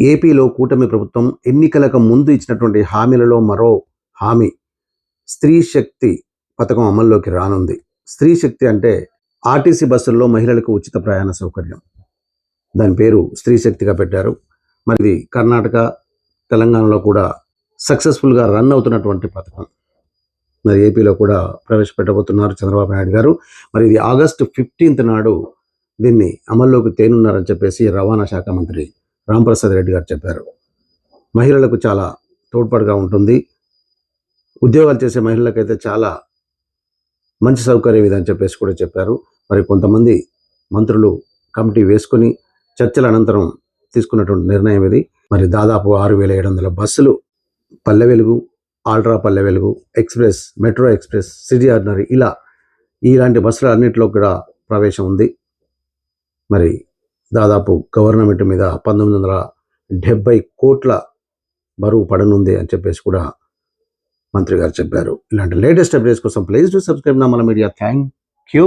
ఏపీలో కూటమి ప్రభుత్వం ఎన్నికలకు ముందు ఇచ్చినటువంటి హామీలలో మరో హామీ స్త్రీ శక్తి పథకం అమల్లోకి రానుంది. స్త్రీ శక్తి అంటే ఆర్టీసీ బస్సుల్లో మహిళలకు ఉచిత ప్రయాణ సౌకర్యం. దాని పేరు స్త్రీ శక్తిగా పెట్టారు. మరి కర్ణాటక తెలంగాణలో కూడా సక్సెస్ఫుల్గా రన్ అవుతున్నటువంటి పథకం. మరి ఏపీలో కూడా ప్రవేశపెట్టబోతున్నారు చంద్రబాబు నాయుడు గారు. మరి ఇది ఆగస్టు ఫిఫ్టీన్త్ నాడు దీన్ని అమల్లోకి తేనున్నారని చెప్పేసి రవాణా శాఖ మంత్రి రాంప్రసాద్ రెడ్డి గారు చెప్పారు. మహిళలకు చాలా తోడ్పాటుగా ఉంటుంది. ఉద్యోగాలు చేసే మహిళలకైతే చాలా మంచి సౌకర్యం ఇదని చెప్పేసి కూడా చెప్పారు. మరి కొంతమంది మంత్రులు కమిటీ వేసుకొని చర్చల అనంతరం తీసుకున్నటువంటి నిర్ణయం ఇది. మరి దాదాపు ఆరు వేల ఏడు వందల బస్సులు పల్లె Velugu ultra Palle Velugu express metro express city ordinary ఇలా ఇలాంటి బస్సులు అన్నింటిలో కూడా ప్రవేశం ఉంది. మరి దాదాపు గవర్నమెంట్ మీద పంతొమ్మిది వందల డెబ్బై కోట్ల బరువు పడనుంది అని చెప్పేసి కూడా మంత్రి గారు చెప్పారు. ఇలాంటి లేటెస్ట్ అప్డేట్స్ కోసం ప్లీజ్ టు సబ్స్క్రైబ్ నా మన మీడియా. Thank you